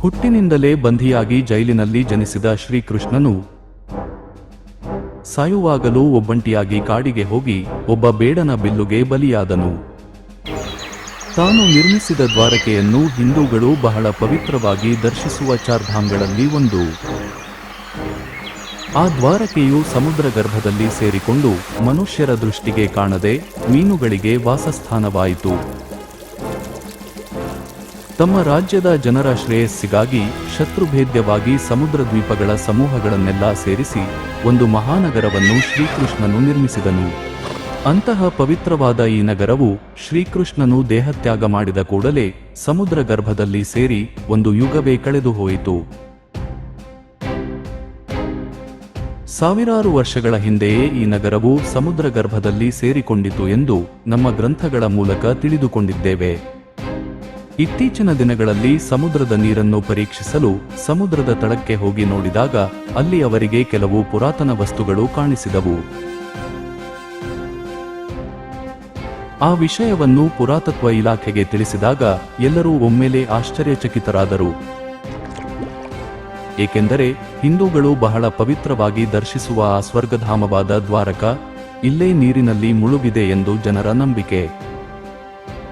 ಹುಟ್ಟಿನಿಂದಲೇ ಬಂಧಿಯಾಗಿ ಜೈಲಿನಲ್ಲಿ ಜನಿಸಿದ ಶ್ರೀಕೃಷ್ಣನು ಸಾಯುವಾಗಲೂ ಒಬ್ಬಂಟಿಯಾಗಿ ಕಾಡಿಗೆ ಹೋಗಿ ಒಬ್ಬ ಬೇಡನ ಬಿಲ್ಲುಗೆ ಬಲಿಯಾದನು. ತಾನು ನಿರ್ಮಿಸಿದ ದ್ವಾರಕೆಯನ್ನು ಹಿಂದೂಗಳು ಬಹಳ ಪವಿತ್ರವಾಗಿ ದರ್ಶಿಸುವ ಚಾರ್ಧಾಮ್ಗಳಲ್ಲಿ ಒಂದು. ಆ ದ್ವಾರಕೆಯು ಸಮುದ್ರ ಗರ್ಭದಲ್ಲಿ ಸೇರಿಕೊಂಡು ಮನುಷ್ಯರ ದೃಷ್ಟಿಗೆ ಕಾಣದೆ ಮೀನುಗಳಿಗೆ ವಾಸಸ್ಥಾನವಾಯಿತು. ತಮ್ಮ ರಾಜ್ಯದ ಜನರ ಶ್ರೇಯಸ್ಸಿಗಾಗಿ ಶತ್ರುಭೇದ್ಯವಾಗಿ ಸಮುದ್ರ ದ್ವೀಪಗಳ ಸಮೂಹಗಳನ್ನೆಲ್ಲ ಸೇರಿಸಿ ಒಂದು ಮಹಾನಗರವನ್ನು ಶ್ರೀಕೃಷ್ಣನು ನಿರ್ಮಿಸಿದನು. ಅಂತಹ ಪವಿತ್ರವಾದ ಈ ನಗರವು ಶ್ರೀಕೃಷ್ಣನು ದೇಹತ್ಯಾಗ ಮಾಡಿದ ಕೂಡಲೇ ಸಮುದ್ರ ಗರ್ಭದಲ್ಲಿ ಸೇರಿ ಒಂದು ಯುಗವೇ ಕಳೆದು ಹೋಯಿತು. ಸಾವಿರಾರು ವರ್ಷಗಳ ಹಿಂದೆಯೇ ಈ ನಗರವು ಸಮುದ್ರ ಗರ್ಭದಲ್ಲಿ ಸೇರಿಕೊಂಡಿತು ಎಂದು ನಮ್ಮ ಗ್ರಂಥಗಳ ಮೂಲಕ ತಿಳಿದುಕೊಂಡಿದ್ದೇವೆ. ಇತ್ತೀಚಿನ ದಿನಗಳಲ್ಲಿ ಸಮುದ್ರದ ನೀರನ್ನು ಪರೀಕ್ಷಿಸಲು ಸಮುದ್ರದ ತಳಕ್ಕೆ ಹೋಗಿ ನೋಡಿದಾಗ ಅಲ್ಲಿ ಅವರಿಗೆ ಕೆಲವು ಪುರಾತನ ವಸ್ತುಗಳು ಕಾಣಿಸಿದವು. ಆ ವಿಷಯವನ್ನು ಪುರಾತತ್ವ ಇಲಾಖೆಗೆ ತಿಳಿಸಿದಾಗ ಎಲ್ಲರೂ ಒಮ್ಮೆಲೆ ಆಶ್ಚರ್ಯಚಕಿತರಾದರು. ಏಕೆಂದರೆ ಹಿಂದೂಗಳು ಬಹಳ ಪವಿತ್ರವಾಗಿ ದರ್ಶಿಸುವ ಆ ಸ್ವರ್ಗಧಾಮವಾದ ದ್ವಾರಕ ಇಲ್ಲೇ ನೀರಿನಲ್ಲಿ ಮುಳುಗಿದೆ ಎಂದು ಜನರ ನಂಬಿಕೆ.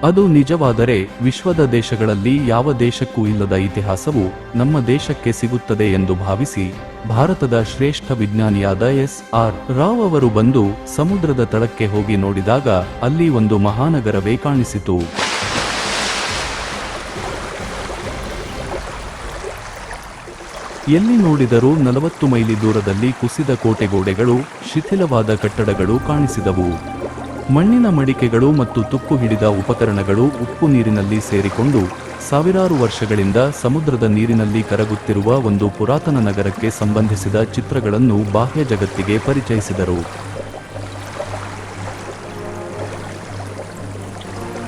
ಅದು ನಿಜವಾದರೆ ವಿಶ್ವದ ದೇಶಗಳಲ್ಲಿ ಯಾವ ದೇಶಕ್ಕೂ ಇಲ್ಲದ ಇತಿಹಾಸವು ನಮ್ಮ ದೇಶಕ್ಕೆ ಸಿಗುತ್ತದೆ ಎಂದು ಭಾವಿಸಿ ಭಾರತದ ಶ್ರೇಷ್ಠ ವಿಜ್ಞಾನಿಯಾದ ಎಸ್ ಆರ್ ರಾವ್ ಅವರು ಬಂದು ಸಮುದ್ರದ ತಳಕ್ಕೆ ಹೋಗಿ ನೋಡಿದಾಗ ಅಲ್ಲಿ ಒಂದು ಮಹಾನಗರವೇ ಕಾಣಿಸಿತು. ಎಲ್ಲಿ ನೋಡಿದರೂ ನಲವತ್ತು ಮೈಲಿ ದೂರದಲ್ಲಿ ಕುಸಿದ ಕೋಟೆಗೋಡೆಗಳು, ಶಿಥಿಲವಾದ ಕಟ್ಟಡಗಳು ಕಾಣಿಸಿದವು. ಮಣ್ಣಿನ ಮಡಿಕೆಗಳು ಮತ್ತು ತುಕ್ಕು ಹಿಡಿದ ಉಪಕರಣಗಳು ಉಪ್ಪು ನೀರಿನಲ್ಲಿ ಸೇರಿಕೊಂಡು ಸಾವಿರಾರು ವರ್ಷಗಳಿಂದ ಸಮುದ್ರದ ನೀರಿನಲ್ಲಿ ಕರಗುತ್ತಿರುವ ಒಂದು ಪುರಾತನ ನಗರಕ್ಕೆ ಸಂಬಂಧಿಸಿದ ಚಿತ್ರಗಳನ್ನು ಬಾಹ್ಯ ಜಗತ್ತಿಗೆ ಪರಿಚಯಿಸಿದರು.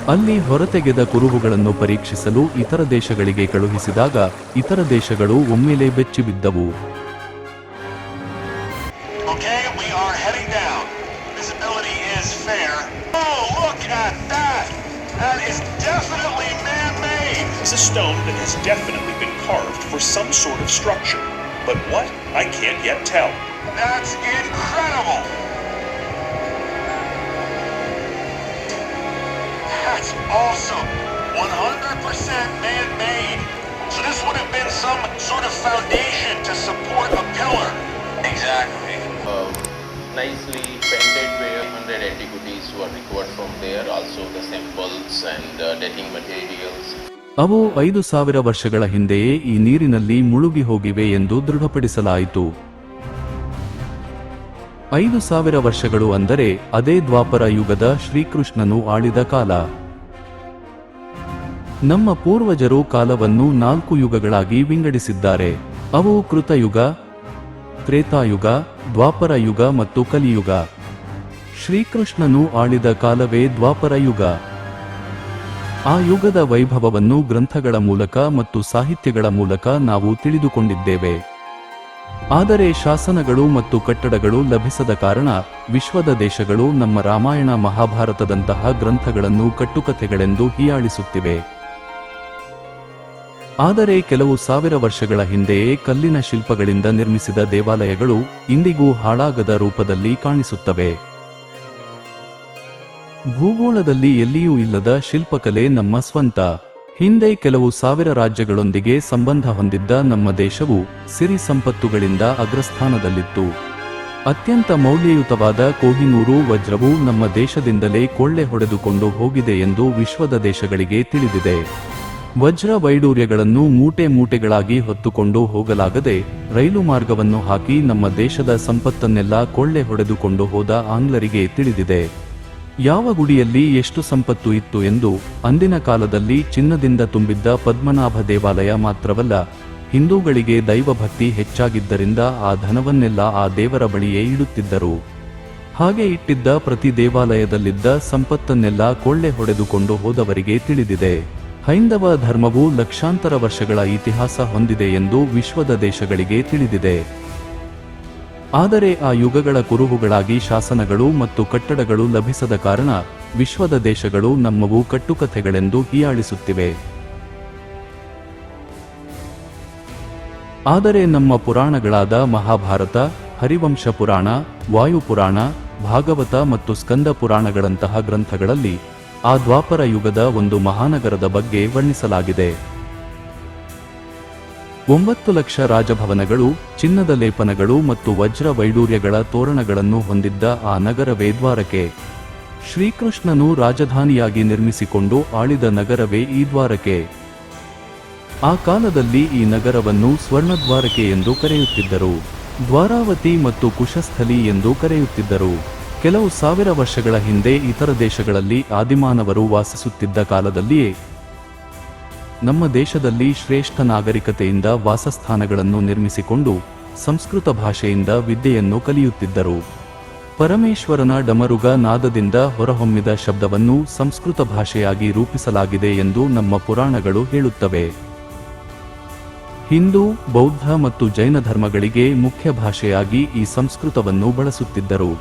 ಅಲ್ಲಿ ಹೊರತೆಗೆದ ಕುರುಹುಗಳನ್ನು ಪರೀಕ್ಷಿಸಲು ಇತರ ದೇಶಗಳಿಗೆ ಕಳುಹಿಸಿದಾಗ ಇತರ ದೇಶಗಳು ಒಮ್ಮೆಲೆ ಬೆಚ್ಚಿಬಿದ್ದವು. That is definitely man-made. is a stone that has definitely been carved for some sort of structure. But what? I can't yet tell. That's incredible. That's awesome. 100% man-made. So this would have been some sort of foundation to support a pillar. Exactly. uh, nicely 100 antiquities were recovered from there, also the samples and uh, dating materials. ಅವು ಐದು ಸಾವಿರ ವರ್ಷಗಳ ಹಿಂದೆಯೇ ಈ ನೀರಿನಲ್ಲಿ ಮುಳುಗಿ ಹೋಗಿವೆ ಎಂದು ದೃಢಪಡಿಸಲಾಯಿತು. ಐದು ಸಾವಿರ ವರ್ಷಗಳು ಅಂದರೆ ಅದೇ ದ್ವಾಪರ ಯುಗದ ಶ್ರೀಕೃಷ್ಣನು ಆಳಿದ ಕಾಲ. ನಮ್ಮ ಪೂರ್ವಜರು ಕಾಲವನ್ನು ನಾಲ್ಕು ಯುಗಗಳಾಗಿ ವಿಂಗಡಿಸಿದ್ದಾರೆ. ಅವು ಕೃತಯುಗ ತ್ರೇತಾಯುಗ ದ್ವಾಪರ ಯುಗ ಮತ್ತು ಕಲಿಯುಗ. ಶ್ರೀಕೃಷ್ಣನು ಆಳಿದ ಕಾಲವೇ ದ್ವಾಪರ ಯುಗ. ಆ ಯುಗದ ವೈಭವವನ್ನು ಗ್ರಂಥಗಳ ಮೂಲಕ ಮತ್ತು ಸಾಹಿತ್ಯಗಳ ಮೂಲಕ ನಾವು ತಿಳಿದುಕೊಂಡಿದ್ದೇವೆ. ಆದರೆ ಶಾಸನಗಳು ಮತ್ತು ಕಟ್ಟಡಗಳು ಲಭಿಸದ ಕಾರಣ ವಿಶ್ವದ ದೇಶಗಳು ನಮ್ಮ ರಾಮಾಯಣ ಮಹಾಭಾರತದಂತಹ ಗ್ರಂಥಗಳನ್ನು ಕಟ್ಟುಕಥೆಗಳೆಂದು ಹೀಯಾಳಿಸುತ್ತಿವೆ. ಆದರೆ ಕೆಲವು ಸಾವಿರ ವರ್ಷಗಳ ಹಿಂದೆಯೇ ಕಲ್ಲಿನ ಶಿಲ್ಪಗಳಿಂದ ನಿರ್ಮಿಸಿದ ದೇವಾಲಯಗಳು ಇಂದಿಗೂ ಹಾಳಾಗದ ರೂಪದಲ್ಲಿ ಕಾಣಿಸುತ್ತವೆ. ಭೂಗೋಳದಲ್ಲಿ ಎಲ್ಲಿಯೂ ಇಲ್ಲದ ಶಿಲ್ಪಕಲೆ ನಮ್ಮ ಸ್ವಂತ. ಹಿಂದೆ ಕೆಲವು ಸಾವಿರ ರಾಜ್ಯಗಳೊಂದಿಗೆ ಸಂಬಂಧ ಹೊಂದಿದ್ದ ನಮ್ಮ ದೇಶವು ಸಿರಿ ಸಂಪತ್ತುಗಳಿಂದ ಅಗ್ರಸ್ಥಾನದಲ್ಲಿತ್ತು. ಅತ್ಯಂತ ಮೌಲ್ಯಯುತವಾದ ಕೋಹಿನೂರು ವಜ್ರವು ನಮ್ಮ ದೇಶದಿಂದಲೇ ಕೊಳ್ಳೆ ಹೊಡೆದುಕೊಂಡು ಹೋಗಿದೆ ಎಂದು ವಿಶ್ವದ ದೇಶಗಳಿಗೆ ತಿಳಿದಿದೆ. ವಜ್ರ ವೈಡೂರ್ಯಗಳನ್ನು ಮೂಟೆ ಮೂಟೆಗಳಾಗಿ ಹೊತ್ತುಕೊಂಡು ಹೋಗಲಾಗದೆ ರೈಲು ಮಾರ್ಗವನ್ನು ಹಾಕಿ ನಮ್ಮ ದೇಶದ ಸಂಪತ್ತನ್ನೆಲ್ಲ ಕೊಳ್ಳೆ ಹೊಡೆದುಕೊಂಡು ಹೋದ ಆಂಗ್ಲರಿಗೆ ತಿಳಿದಿದೆ. ಯಾವ ಗುಡಿಯಲ್ಲಿ ಎಷ್ಟು ಸಂಪತ್ತು ಇತ್ತು ಎಂದು ಅಂದಿನ ಕಾಲದಲ್ಲಿ ಚಿನ್ನದಿಂದ ತುಂಬಿದ್ದ ಪದ್ಮನಾಭ ದೇವಾಲಯ ಮಾತ್ರವಲ್ಲ, ಹಿಂದೂಗಳಿಗೆ ದೈವಭಕ್ತಿ ಹೆಚ್ಚಾಗಿದ್ದರಿಂದ ಆ ಧನವನ್ನೆಲ್ಲ ಆ ದೇವರ ಬಳಿಯೇ ಇಡುತ್ತಿದ್ದರು. ಹಾಗೆ ಇಟ್ಟಿದ್ದ ಪ್ರತಿ ದೇವಾಲಯದಲ್ಲಿದ್ದ ಸಂಪತ್ತನ್ನೆಲ್ಲ ಕೊಳ್ಳೆ ಹೊಡೆದುಕೊಂಡು ಹೋದವರಿಗೆ ತಿಳಿದಿದೆ. ಹೈಂದವ ಧರ್ಮವು ಲಕ್ಷಾಂತರ ವರ್ಷಗಳ ಇತಿಹಾಸ ಹೊಂದಿದೆ ಎಂದು ವಿಶ್ವದ ದೇಶಗಳಿಗೆ ತಿಳಿದಿದೆ. ಆದರೆ ಆ ಯುಗಗಳ ಕುರುಹುಗಳಾಗಿ ಶಾಸನಗಳು ಮತ್ತು ಕಟ್ಟಡಗಳು ಲಭಿಸದ ಕಾರಣ ವಿಶ್ವದ ದೇಶಗಳು ನಮ್ಮವು ಕಟ್ಟುಕಥೆಗಳೆಂದು ಹೀಯಾಳಿಸುತ್ತಿವೆ. ಆದರೆ ನಮ್ಮ ಪುರಾಣಗಳಾದ ಮಹಾಭಾರತ, ಹರಿವಂಶ ಪುರಾಣ ವಾಯುಪುರಾಣ ಭಾಗವತ ಮತ್ತು ಸ್ಕಂದ ಪುರಾಣಗಳಂತಹ ಗ್ರಂಥಗಳಲ್ಲಿ ಆ ದ್ವಾಪರ ಯುಗದ ಒಂದು ಮಹಾನಗರದ ಬಗ್ಗೆ ವರ್ಣಿಸಲಾಗಿದೆ. ಒಂಬತ್ತು ಲಕ್ಷ ರಾಜಭವನಗಳು, ಚಿನ್ನದ ಲೇಪನಗಳು ಮತ್ತು ವಜ್ರ ವೈಡೂರ್ಯಗಳ ತೋರಣಗಳನ್ನು ಹೊಂದಿದ್ದ ಆ ನಗರವೇ ದ್ವಾರಕೆ ಶ್ರೀಕೃಷ್ಣನು ರಾಜಧಾನಿಯಾಗಿ ನಿರ್ಮಿಸಿಕೊಂಡು ಆಳಿದ ನಗರವೇ ಈ ದ್ವಾರಕೆ ಆ ಕಾಲದಲ್ಲಿ ಈ ನಗರವನ್ನು ಸ್ವರ್ಣದ್ವಾರಕೆ ಎಂದು ಕರೆಯುತ್ತಿದ್ದರು. ದ್ವಾರಾವತಿ ಮತ್ತು ಕುಶಸ್ಥಲಿ ಎಂದು ಕರೆಯುತ್ತಿದ್ದರು. ಕೆಲವು ಸಾವಿರ ವರ್ಷಗಳ ಹಿಂದೆ ಇತರ ದೇಶಗಳಲ್ಲಿ ಆದಿಮಾನವರು ವಾಸಿಸುತ್ತಿದ್ದ ಕಾಲದಲ್ಲಿಯೇ ನಮ್ಮ ದೇಶದಲ್ಲಿ ಶ್ರೇಷ್ಠ ನಾಗರಿಕತೆಯಿಂದ ವಾಸಸ್ಥಾನಗಳನ್ನು ನಿರ್ಮಿಸಿಕೊಂಡು ಸಂಸ್ಕೃತ ಭಾಷೆಯಿಂದ ವಿದ್ಯೆಯನ್ನು ಕಲಿಯುತ್ತಿದ್ದರು. ಪರಮೇಶ್ವರನ ಡಮರುಗ ನಾದದಿಂದ ಹೊರಹೊಮ್ಮಿದ ಶಬ್ದವನ್ನು ಸಂಸ್ಕೃತ ಭಾಷೆಯಾಗಿ ರೂಪಿಸಲಾಗಿದೆ ಎಂದು ನಮ್ಮ ಪುರಾಣಗಳು ಹೇಳುತ್ತವೆ. ಹಿಂದೂ, ಬೌದ್ಧ ಮತ್ತು ಜೈನ ಧರ್ಮಗಳಿಗೆ ಮುಖ್ಯ ಭಾಷೆಯಾಗಿ ಈ ಸಂಸ್ಕೃತವನ್ನು ಬಳಸುತ್ತಿದ್ದರು.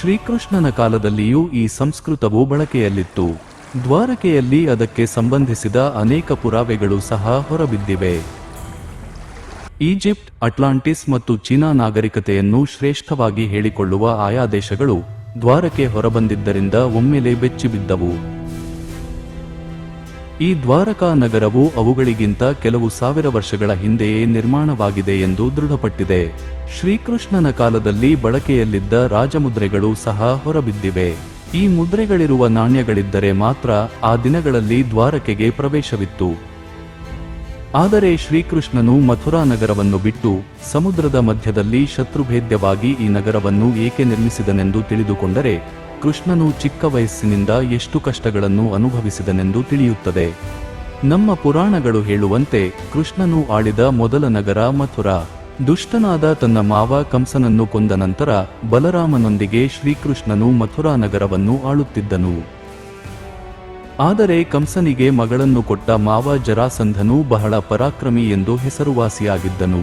ಶ್ರೀಕೃಷ್ಣನ ಕಾಲದಲ್ಲಿಯೂ ಈ ಸಂಸ್ಕೃತವು ಬಳಕೆಯಲ್ಲಿತ್ತು. ದ್ವಾರಕೆಯಲ್ಲಿ ಅದಕ್ಕೆ ಸಂಬಂಧಿಸಿದ ಅನೇಕ ಪುರಾವೆಗಳು ಸಹ ಹೊರಬಿದ್ದಿವೆ. ಈಜಿಪ್ಟ್, ಅಟ್ಲಾಂಟಿಸ್ ಮತ್ತು ಚೀನಾ ನಾಗರಿಕತೆಯನ್ನು ಶ್ರೇಷ್ಠವಾಗಿ ಹೇಳಿಕೊಳ್ಳುವ ಆಯಾ ದೇಶಗಳು ದ್ವಾರಕೆ ಹೊರಬಂದಿದ್ದರಿಂದ ಒಮ್ಮೆಲೆ ಬೆಚ್ಚಿಬಿದ್ದವು. ಈ ದ್ವಾರಕಾ ನಗರವು ಅವುಗಳಿಗಿಂತ ಕೆಲವು ಸಾವಿರ ವರ್ಷಗಳ ಹಿಂದೆಯೇ ನಿರ್ಮಾಣವಾಗಿದೆ ಎಂದು ದೃಢಪಟ್ಟಿದೆ. ಶ್ರೀಕೃಷ್ಣನ ಕಾಲದಲ್ಲಿ ಬಳಕೆಯಲ್ಲಿದ್ದ ರಾಜಮುದ್ರೆಗಳು ಸಹ ಹೊರಬಿದ್ದಿವೆ. ಈ ಮುದ್ರೆಗಳಿರುವ ನಾಣ್ಯಗಳಿದ್ದರೆ ಮಾತ್ರ ಆ ದಿನಗಳಲ್ಲಿ ದ್ವಾರಕೆಗೆ ಪ್ರವೇಶವಿತ್ತು. ಆದರೆ ಶ್ರೀಕೃಷ್ಣನು ಮಥುರಾ ನಗರವನ್ನು ಬಿಟ್ಟು ಸಮುದ್ರದ ಮಧ್ಯದಲ್ಲಿ ಶತ್ರುಭೇದ್ಯವಾಗಿ ಈ ನಗರವನ್ನು ಏಕೆ ನಿರ್ಮಿಸಿದನೆಂದು ತಿಳಿದುಕೊಂಡರೆ ಕೃಷ್ಣನು ಚಿಕ್ಕ ವಯಸ್ಸಿನಿಂದ ಎಷ್ಟು ಕಷ್ಟಗಳನ್ನು ಅನುಭವಿಸಿದನೆಂದು ತಿಳಿಯುತ್ತದೆ. ನಮ್ಮ ಪುರಾಣಗಳು ಹೇಳುವಂತೆ ಕೃಷ್ಣನು ಆಳಿದ ಮೊದಲ ನಗರ ಮಥುರಾ. ದುಷ್ಟನಾದ ತನ್ನ ಮಾವ ಕಂಸನನ್ನು ಕೊಂದ ನಂತರ ಬಲರಾಮನೊಂದಿಗೆ ಶ್ರೀಕೃಷ್ಣನು ಮಥುರಾ ನಗರವನ್ನು ಆಳುತ್ತಿದ್ದನು. ಆದರೆ ಕಂಸನಿಗೆ ಮಗಳನ್ನು ಕೊಟ್ಟ ಮಾವ ಜರಾಸಂಧನು ಬಹಳ ಪರಾಕ್ರಮಿ ಎಂದು ಹೆಸರುವಾಸಿಯಾಗಿದ್ದನು.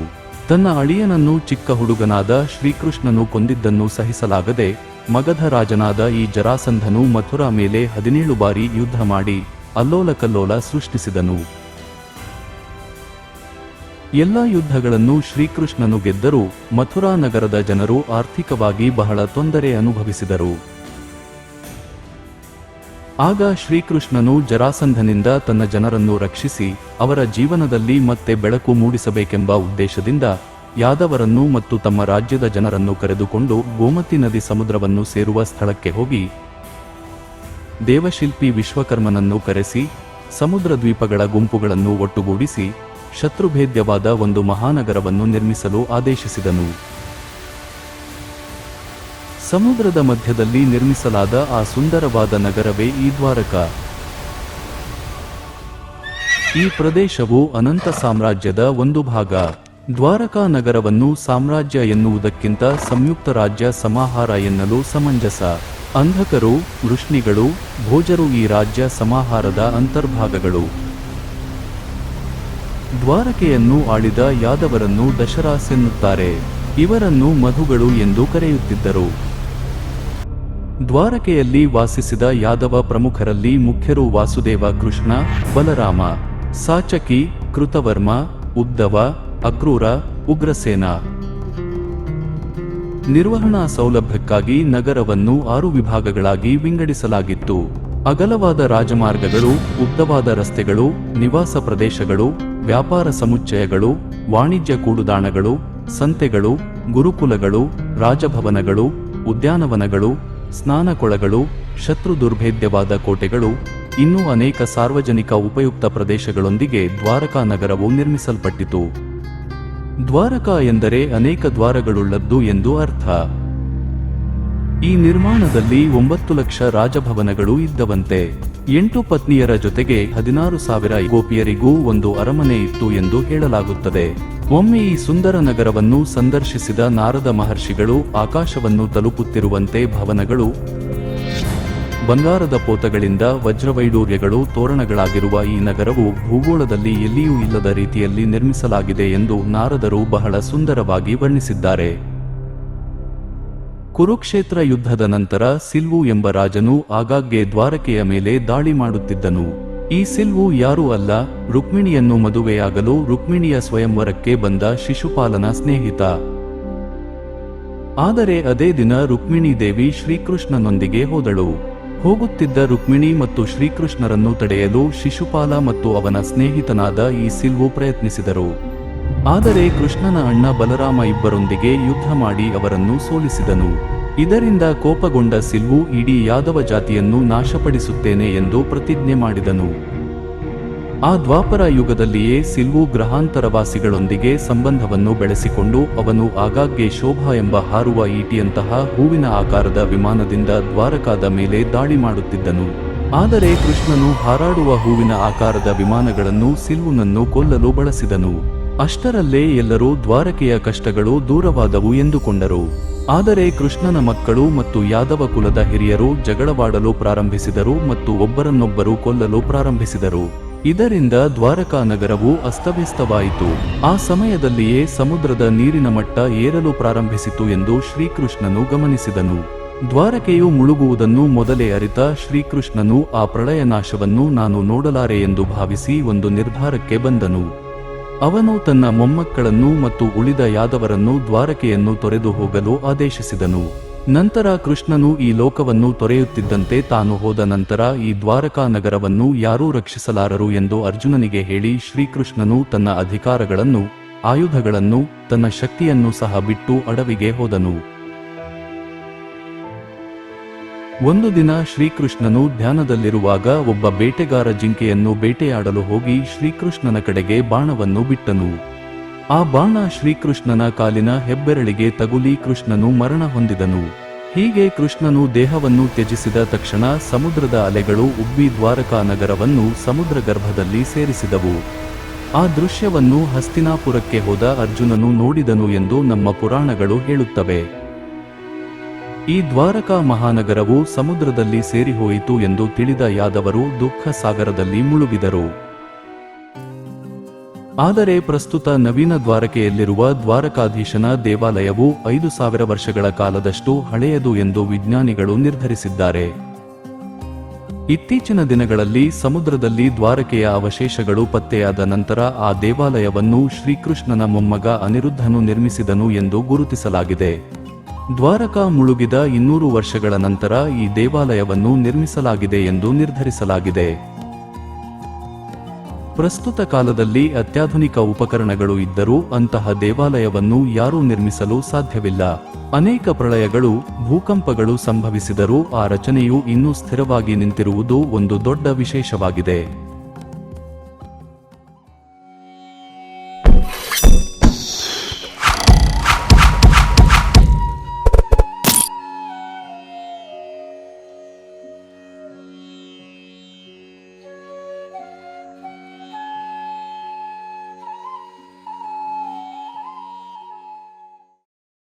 ತನ್ನ ಅಳಿಯನನ್ನು ಚಿಕ್ಕ ಹುಡುಗನಾದ ಶ್ರೀಕೃಷ್ಣನು ಕೊಂದಿದ್ದನ್ನು ಸಹಿಸಲಾಗದೆ ಮಗಧ ರಾಜನಾದ ಈ ಜರಾಸಂಧನು ಮಥುರಾ ಮೇಲೆ ಹದಿನೇಳು ಬಾರಿ ಯುದ್ಧ ಮಾಡಿ ಅಲ್ಲೋಲಕಲ್ಲೋಲ ಸೃಷ್ಟಿಸಿದನು. ಎಲ್ಲ ಯುದ್ಧಗಳನ್ನು ಶ್ರೀಕೃಷ್ಣನು ಗೆದ್ದರೂ ಮಥುರಾ ನಗರದ ಜನರು ಆರ್ಥಿಕವಾಗಿ ಬಹಳ ತೊಂದರೆ ಅನುಭವಿಸಿದರು. ಆಗ ಶ್ರೀಕೃಷ್ಣನು ಜರಾಸಂಧನಿಂದ ತನ್ನ ಜನರನ್ನು ರಕ್ಷಿಸಿ ಅವರ ಜೀವನದಲ್ಲಿ ಮತ್ತೆ ಬೆಳಕು ಮೂಡಿಸಬೇಕೆಂಬ ಉದ್ದೇಶದಿಂದ ಯಾದವರನ್ನು ಮತ್ತು ತಮ್ಮ ರಾಜ್ಯದ ಜನರನ್ನು ಕರೆದುಕೊಂಡು ಗೋಮತಿ ನದಿ ಸಮುದ್ರವನ್ನು ಸೇರುವ ಸ್ಥಳಕ್ಕೆ ಹೋಗಿ ದೇವಶಿಲ್ಪಿ ವಿಶ್ವಕರ್ಮನನ್ನು ಕರೆಸಿ ಸಮುದ್ರ ದ್ವೀಪಗಳ ಗುಂಪುಗಳನ್ನು ಒಟ್ಟುಗೂಡಿಸಿ ಶತ್ರುಭೇದ್ಯವಾದ ಒಂದು ಮಹಾನಗರವನ್ನು ನಿರ್ಮಿಸಲು ಆದೇಶಿಸಿದನು. ಸಮುದ್ರದ ಮಧ್ಯದಲ್ಲಿ ನಿರ್ಮಿಸಲಾದ ಆ ಸುಂದರವಾದ ನಗರವೇ ಈ ದ್ವಾರಕ. ಈ ಪ್ರದೇಶವು ಅನಂತ ಸಾಮ್ರಾಜ್ಯದ ಒಂದು ಭಾಗ. ದ್ವಾರಕಾ ನಗರವನ್ನು ಸಾಮ್ರಾಜ್ಯ ಎನ್ನುವುದಕ್ಕಿಂತ ಸಂಯುಕ್ತ ರಾಜ್ಯ ಸಮಾಹಾರ ಎನ್ನಲು ಸಮಂಜಸ. ಅಂಧಕರು, ವೃಷ್ಣಿಗಳು, ಭೋಜರು ಈ ರಾಜ್ಯ ಸಮಾಹಾರದ ಅಂತರ್ಭಾಗಗಳು. ದ್ವಾರಕೆಯನ್ನು ಆಳಿದ ಯಾದವರನ್ನು ದಶರಾಸ್ ಎನ್ನುತ್ತಾರೆ ಇವರನ್ನು ಮಧುಗಳು ಎಂದು ಕರೆಯುತ್ತಿದ್ದರು. ದ್ವಾರಕೆಯಲ್ಲಿ ವಾಸಿಸಿದ ಯಾದವ ಪ್ರಮುಖರಲ್ಲಿ ಮುಖ್ಯರು ವಾಸುದೇವ ಕೃಷ್ಣ, ಬಲರಾಮ, ಸಾಚಕಿ, ಕೃತವರ್ಮ, ಉದ್ದವ, ಅಕ್ರೂರ, ಉಗ್ರಸೇನ. ನಿರ್ವಹಣಾ ಸೌಲಭ್ಯಕ್ಕಾಗಿ ನಗರವನ್ನು ಆರು ವಿಭಾಗಗಳಾಗಿ ವಿಂಗಡಿಸಲಾಗಿತ್ತು. ಅಗಲವಾದ ರಾಜಮಾರ್ಗಗಳು, ಉದ್ದವಾದ ರಸ್ತೆಗಳು, ನಿವಾಸ ಪ್ರದೇಶಗಳು, ವ್ಯಾಪಾರ ಸಮುಚ್ಚಯಗಳು, ವಾಣಿಜ್ಯ ಕೂಡುದಾಣಗಳು, ಸಂತೆಗಳು, ಗುರುಕುಲಗಳು, ರಾಜಭವನಗಳು, ಉದ್ಯಾನವನಗಳು, ಸ್ನಾನಕೊಳಗಳು, ಶತ್ರು ದುರ್ಭೇದ್ಯವಾದ ಕೋಟೆಗಳು, ಇನ್ನೂ ಅನೇಕ ಸಾರ್ವಜನಿಕ ಉಪಯುಕ್ತ ಪ್ರದೇಶಗಳೊಂದಿಗೆ ದ್ವಾರಕಾ ನಗರವು ನಿರ್ಮಿಸಲ್ಪಟ್ಟಿತು. ದ್ವಾರಕಾ ಎಂದರೆ ಅನೇಕ ದ್ವಾರಗಳುಳ್ಳದ್ದು ಎಂದು ಅರ್ಥ. ಈ ನಿರ್ಮಾಣದಲ್ಲಿ ಒಂಬತ್ತು ಲಕ್ಷ ರಾಜಭವನಗಳು ಇದ್ದವಂತೆ. ಎಂಟು ಪತ್ನಿಯರ ಜೊತೆಗೆ ಹದಿನಾರು ಸಾವಿರ ಗೋಪಿಯರಿಗೂ ಒಂದು ಅರಮನೆ ಇತ್ತು ಎಂದು ಹೇಳಲಾಗುತ್ತದೆ. ಒಮ್ಮೆ ಈ ಸುಂದರ ನಗರವನ್ನು ಸಂದರ್ಶಿಸಿದ ನಾರದ ಮಹರ್ಷಿಗಳು ಆಕಾಶವನ್ನು ತಲುಪುತ್ತಿರುವಂತೆ ಭವನಗಳು, ಬಂಗಾರದ ಪೋತಗಳಿಂದ ವಜ್ರವೈಡೂರ್ಯಗಳು ತೋರಣಗಳಾಗಿರುವ ಈ ನಗರವು ಭೂಗೋಳದಲ್ಲಿ ಎಲ್ಲಿಯೂ ಇಲ್ಲದ ರೀತಿಯಲ್ಲಿ ನಿರ್ಮಿಸಲಾಗಿದೆ ಎಂದು ನಾರದರು ಬಹಳ ಸುಂದರವಾಗಿ ವರ್ಣಿಸಿದ್ದಾರೆ. ಕುರುಕ್ಷೇತ್ರ ಯುದ್ಧದ ನಂತರ ಸಿಲ್ವು ಎಂಬ ರಾಜನು ಆಗಾಗ್ಗೆ ದ್ವಾರಕೆಯ ಮೇಲೆ ದಾಳಿ ಮಾಡುತ್ತಿದ್ದನು. ಈ ಸಿಲ್ವು ಯಾರೂ ಅಲ್ಲ, ರುಕ್ಮಿಣಿಯನ್ನು ಮದುವೆಯಾಗಲು ರುಕ್ಮಿಣಿಯ ಸ್ವಯಂವರಕ್ಕೆ ಬಂದ ಶಿಶುಪಾಲನ ಸ್ನೇಹಿತ. ಆದರೆ ಅದೇ ದಿನ ರುಕ್ಮಿಣಿ ದೇವಿ ಶ್ರೀಕೃಷ್ಣನೊಂದಿಗೆ ಹೋದಳು. ಹೋಗುತ್ತಿದ್ದ ರುಕ್ಮಿಣಿ ಮತ್ತು ಶ್ರೀಕೃಷ್ಣರನ್ನು ತಡೆಯಲು ಶಿಶುಪಾಲ ಮತ್ತು ಅವನ ಸ್ನೇಹಿತನಾದ ಈ ಸಿಲ್ವು ಪ್ರಯತ್ನಿಸಿದರು. ಆದರೆ ಕೃಷ್ಣನ ಅಣ್ಣ ಬಲರಾಮ ಇಬ್ಬರೊಂದಿಗೆ ಯುದ್ಧ ಮಾಡಿ ಅವರನ್ನು ಸೋಲಿಸಿದನು. ಇದರಿಂದ ಕೋಪಗೊಂಡ ಸಿಲ್ವು ಇಡೀ ಯಾದವ ಜಾತಿಯನ್ನು ನಾಶಪಡಿಸುತ್ತೇನೆ ಎಂದು ಪ್ರತಿಜ್ಞೆ ಮಾಡಿದನು. ಆ ದ್ವಾಪರ ಯುಗದಲ್ಲಿಯೇ ಸಿಲ್ವು ಗ್ರಹಾಂತರವಾಸಿಗಳೊಂದಿಗೆ ಸಂಬಂಧವನ್ನು ಬೆಳೆಸಿಕೊಂಡು ಅವನು ಆಗಾಗ್ಗೆ ಶೋಭಾ ಎಂಬ ಹಾರುವ ಈಟಿಯಂತಹ ಹೂವಿನ ಆಕಾರದ ವಿಮಾನದಿಂದ ದ್ವಾರಕಾದ ಮೇಲೆ ದಾಳಿ ಮಾಡುತ್ತಿದ್ದನು. ಆದರೆ ಕೃಷ್ಣನು ಹಾರಾಡುವ ಹೂವಿನ ಆಕಾರದ ವಿಮಾನಗಳನ್ನು ಸಿಲ್ವುನನ್ನು ಕೊಲ್ಲಲು ಬಳಸಿದನು. ಅಷ್ಟರಲ್ಲೇ ಎಲ್ಲರೂ ದ್ವಾರಕೆಯ ಕಷ್ಟಗಳು ದೂರವಾದವು ಎಂದುಕೊಂಡರು. ಆದರೆ ಕೃಷ್ಣನ ಮಕ್ಕಳು ಮತ್ತು ಯಾದವ ಕುಲದ ಹಿರಿಯರು ಜಗಳವಾಡಲು ಪ್ರಾರಂಭಿಸಿದರು ಮತ್ತು ಒಬ್ಬರನ್ನೊಬ್ಬರು ಕೊಲ್ಲಲು ಪ್ರಾರಂಭಿಸಿದರು. ಇದರಿಂದ ದ್ವಾರಕಾ ನಗರವು ಅಸ್ತವ್ಯಸ್ತವಾಯಿತು. ಆ ಸಮಯದಲ್ಲಿಯೇ ಸಮುದ್ರದ ನೀರಿನ ಮಟ್ಟ ಏರಲು ಪ್ರಾರಂಭಿಸಿತು ಎಂದು ಶ್ರೀಕೃಷ್ಣನು ಗಮನಿಸಿದನು. ದ್ವಾರಕೆಯು ಮುಳುಗುವುದನ್ನು ಮೊದಲೇ ಅರಿತ ಶ್ರೀಕೃಷ್ಣನು ಆ ಪ್ರಳಯ ನಾಶವನ್ನು ನಾನು ನೋಡಲಾರೆ ಎಂದು ಭಾವಿಸಿ ಒಂದು ನಿರ್ಧಾರಕ್ಕೆ ಬಂದನು. ಅವನು ತನ್ನ ಮೊಮ್ಮಕ್ಕಳನ್ನು ಮತ್ತು ಉಳಿದ ಯಾದವರನ್ನು ದ್ವಾರಕೆಯನ್ನು ತೊರೆದು ಹೋಗಲು ಆದೇಶಿಸಿದನು. ನಂತರ ಕೃಷ್ಣನು ಈ ಲೋಕವನ್ನು ತೊರೆಯುತ್ತಿದ್ದಂತೆ ತಾನು ಹೋದ ನಂತರ ಈ ದ್ವಾರಕಾ ನಗರವನ್ನು ಯಾರೂ ರಕ್ಷಿಸಲಾರರು ಎಂದು ಅರ್ಜುನನಿಗೆ ಹೇಳಿ ಶ್ರೀಕೃಷ್ಣನು ತನ್ನ ಅಧಿಕಾರಗಳನ್ನು, ಆಯುಧಗಳನ್ನು, ತನ್ನ ಶಕ್ತಿಯನ್ನು ಸಹ ಬಿಟ್ಟು ಅಡವಿಗೆ ಹೋದನು. ಒಂದು ದಿನ ಶ್ರೀಕೃಷ್ಣನು ಧ್ಯಾನದಲ್ಲಿರುವಾಗ ಒಬ್ಬ ಬೇಟೆಗಾರ ಜಿಂಕೆಯನ್ನು ಬೇಟೆಯಾಡಲು ಹೋಗಿ ಶ್ರೀಕೃಷ್ಣನ ಕಡೆಗೆ ಬಾಣವನ್ನು ಬಿಟ್ಟನು. ಆ ಬಾಣ ಶ್ರೀಕೃಷ್ಣನ ಕಾಲಿನ ಹೆಬ್ಬೆರಳಿಗೆ ತಗುಲಿ ಕೃಷ್ಣನು ಮರಣ ಹೊಂದಿದನು. ಹೀಗೆ ಕೃಷ್ಣನು ದೇಹವನ್ನು ತ್ಯಜಿಸಿದ ತಕ್ಷಣ ಸಮುದ್ರದ ಅಲೆಗಳು ಉಬ್ಬಿ ದ್ವಾರಕಾ ನಗರವನ್ನು ಸಮುದ್ರ ಗರ್ಭದಲ್ಲಿ ಸೇರಿಸಿದವು. ಆ ದೃಶ್ಯವನ್ನು ಹಸ್ತಿನಾಪುರಕ್ಕೆ ಹೋದ ಅರ್ಜುನನು ನೋಡಿದನು ಎಂದು ನಮ್ಮ ಪುರಾಣಗಳು ಹೇಳುತ್ತವೆ. ಈ ದ್ವಾರಕಾ ಮಹಾನಗರವು ಸಮುದ್ರದಲ್ಲಿ ಸೇರಿಹೋಯಿತು ಎಂದು ತಿಳಿದ ಯಾದವರು ದುಃಖ ಸಾಗರದಲ್ಲಿ ಮುಳುಗಿದರು. ಆದರೆ ಪ್ರಸ್ತುತ ನವೀನ ದ್ವಾರಕೆಯಲ್ಲಿರುವ ದ್ವಾರಕಾಧೀಶನ ದೇವಾಲಯವು ಐದು ಸಾವಿರ ವರ್ಷಗಳ ಕಾಲದಷ್ಟು ಹಳೆಯದು ಎಂದು ವಿಜ್ಞಾನಿಗಳು ನಿರ್ಧರಿಸಿದ್ದಾರೆ. ಇತ್ತೀಚಿನ ದಿನಗಳಲ್ಲಿ ಸಮುದ್ರದಲ್ಲಿ ದ್ವಾರಕೆಯ ಅವಶೇಷಗಳು ಪತ್ತೆಯಾದ ನಂತರ ಆ ದೇವಾಲಯವನ್ನು ಶ್ರೀಕೃಷ್ಣನ ಮೊಮ್ಮಗ ಅನಿರುದ್ಧನು ನಿರ್ಮಿಸಿದನು ಎಂದು ಗುರುತಿಸಲಾಗಿದೆ. ದ್ವಾರಕಾ ಮುಳುಗಿದ ಇನ್ನೂರು ವರ್ಷಗಳ ನಂತರ ಈ ದೇವಾಲಯವನ್ನು ನಿರ್ಮಿಸಲಾಗಿದೆ ಎಂದು ನಿರ್ಧರಿಸಲಾಗಿದೆ. ಪ್ರಸ್ತುತ ಕಾಲದಲ್ಲಿ ಅತ್ಯಾಧುನಿಕ ಉಪಕರಣಗಳು ಇದ್ದರೂ ಅಂತಹ ದೇವಾಲಯವನ್ನು ಯಾರೂ ನಿರ್ಮಿಸಲು ಸಾಧ್ಯವಿಲ್ಲ. ಅನೇಕ ಪ್ರಳಯಗಳು, ಭೂಕಂಪಗಳು ಸಂಭವಿಸಿದರೂ ಆ ರಚನೆಯು ಇನ್ನೂ ಸ್ಥಿರವಾಗಿ ನಿಂತಿರುವುದು ಒಂದು ದೊಡ್ಡ ವಿಶೇಷವಾಗಿದೆ.